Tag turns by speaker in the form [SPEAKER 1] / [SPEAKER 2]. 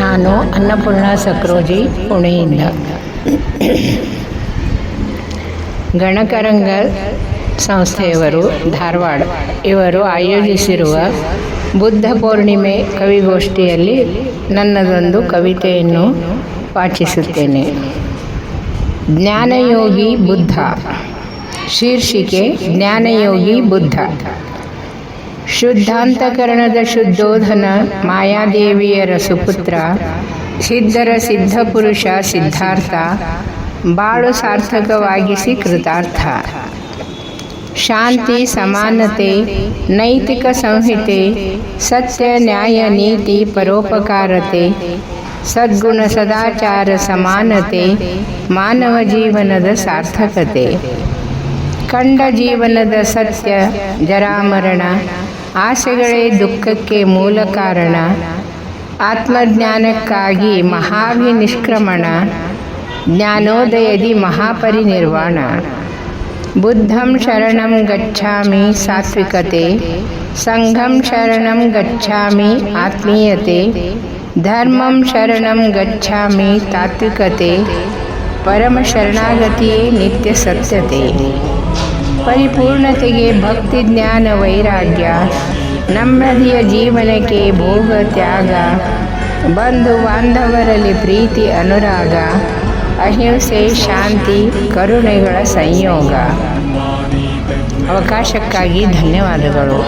[SPEAKER 1] ನಾನು ಅನ್ನಪೂರ್ಣ ಸಕ್ರೋಜಿ ಪುಣೆಯಿಂದ ಗಣಕರಂಗ ಸಂಸ್ಥೆಯವರು ಧಾರವಾಡ. ಇವರು ಆಯೋಜಿಸಿರುವ ಬುದ್ಧ ಪೂರ್ಣಿಮೆ ಕವಿಗೋಷ್ಠಿಯಲ್ಲಿ ನನ್ನದೊಂದು ಕವಿತೆಯನ್ನು ವಾಚಿಸುತ್ತೇನೆ. ಜ್ಞಾನಯೋಗಿ ಬುದ್ಧ. ಶೀರ್ಷಿಕೆ ಜ್ಞಾನಯೋಗಿ ಬುದ್ಧ. ಶುದ್ಧಾಂತಕರಣದ ಶುದ್ಧೋಧನ ಮಾಯಾದೇವಿಯರ ಸುಪುತ್ರ, ಸಿದ್ಧರ ಸಿದ್ಧಪುರುಷ ಸಿದ್ಧಾರ್ಥ, ಬಾಳು ಸಾರ್ಥಕವಾಗಿಸಿ ಕೃತಾರ್ಥ. ಶಾಂತಿ ಸಮಾನತೆ ನೈತಿಕ ಸಂಹಿತೆ ಸತ್ಯ ನ್ಯಾಯ ನೀತಿ ಪರೋಪಕಾರತೆ ಸದ್ಗುಣ ಸದಾಚಾರ ಸಮಾನತೆ ಮಾನವ ಜೀವನದ ಸಾರ್ಥಕತೆ. ಕಂಡ ಜೀವನದ ಸತ್ಯ ಜರಾಮರಣ ಆಸೆಗಳೇ ದುಃಖಕ್ಕೆ ಮೂಲ ಕಾರಣ ಆತ್ಮಜ್ಞಾನಕ್ಕಾಗಿ ಮಹಾವಿನಿಷ್ಕ್ರಮಣ ಜ್ಞಾನೋದಯದಿ ಮಹಾಪರಿನಿರ್ವಾಣ. ಬುದ್ಧಂ ಶರಣಂ ಗಚ್ಛಾಮಿ ಸಾತ್ವಿಕತೆ ಸಂಘಂ ಶರಣಂ ಗಚ್ಛಾಮಿ ಆತ್ಮೀಯತೆ ಧರ್ಮಂ ಶರಣಂ ಗಚ್ಛಾಮಿ ತಾತ್ವಿಕತೆ ಪರಮ ಶರಣಾಗತಿಯೇ ನಿತ್ಯ ಸತ್ಯತೆ ಪರಿಪೂರ್ಣತೆಗೆ ಭಕ್ತಿ, ಜ್ಞಾನ, ವೈರಾಗ್ಯ ನೆಮ್ಮದಿಯ ಜೀವನಕ್ಕೆ ಭೋಗ, ತ್ಯಾಗ, ಬಂಧು, ಬಾಂಧವರಲ್ಲಿ ಪ್ರೀತಿ, ಅನುರಾಗ ಅಹಿಂಸೆ ಶಾಂತಿ ಕರುಣೆಗಳ ಸಂಯೋಗ. ಅವಕಾಶಕ್ಕಾಗಿ ಧನ್ಯವಾದಗಳು.